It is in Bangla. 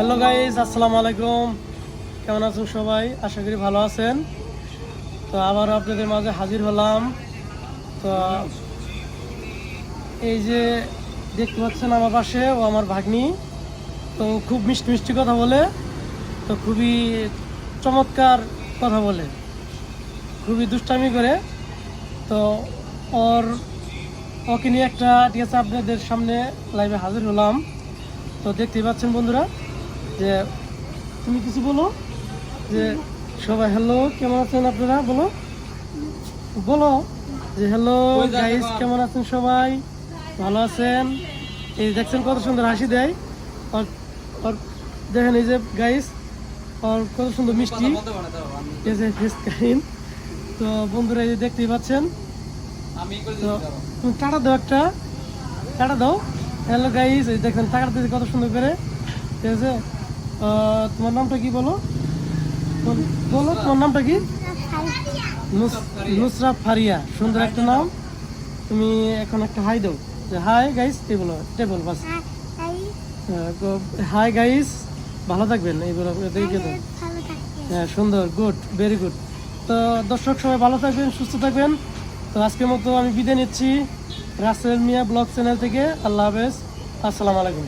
হ্যালো গাইজ আসসালামু আলাইকুম। কেমন আছেন সবাই? আশা করি ভালো আছেন। তো আবারও আপনাদের মাঝে হাজির হলাম। তো এই যে দেখতে পাচ্ছেন আমার পাশে ও আমার ভাগ্নি। তো খুব মিষ্টি মিষ্টি কথা বলে, তো খুবই চমৎকার কথা বলে। খুবই দুষ্টামি করে। তো ওর, ওকে নিয়ে একটা ঠিক আছে আপনাদের সামনে লাইভে হাজির হলাম। তো দেখতেই পাচ্ছেন বন্ধুরা। যে তুমি কিছু বলো? যে সবাই হ্যালো কেমন আছেন আপনারা? বলো। বলো যে হ্যালো গাইস কেমন আছেন সবাই? ভালো আছেন? এই দেখছেন কত সুন্দর হাসি দেয়। আর আর দেখেন এই যে গাইস আর কত সুন্দর মিষ্টি। এই যে ফেস কাহিন তো বন্ধুরা এই যে দেখতেই পাচ্ছেন। তো তুমি টাটা দাও একটা। টাটা দাও। হ্যালো গাইস এই দেখেন টাকাটা দিতে কত সুন্দর করে। ঠিক আছে? তোমার নামটা কি বলো? বলো তোমার নামটা কি? নুস- নুসরাত ফারিয়া সুন্দর একটা নাম। তুমি এখন একটা হাই দাও। যে হাই গাইস টেবল টেবল বাস। হাই গাইস ভালো থাকবেন এই বলো দেখে দাও হ্যাঁ সুন্দর গুড ভেরি গুড তো দর্শক সবাই ভালো থাকবেন সুস্থ থাকবেন। তো আজকের মতো আমি বিদায় নিচ্ছি। রাসেল মিয়া ব্লগ চ্যানেল থেকে। আল্লাহ হাফেজ। আসসালামু আলাইকুম।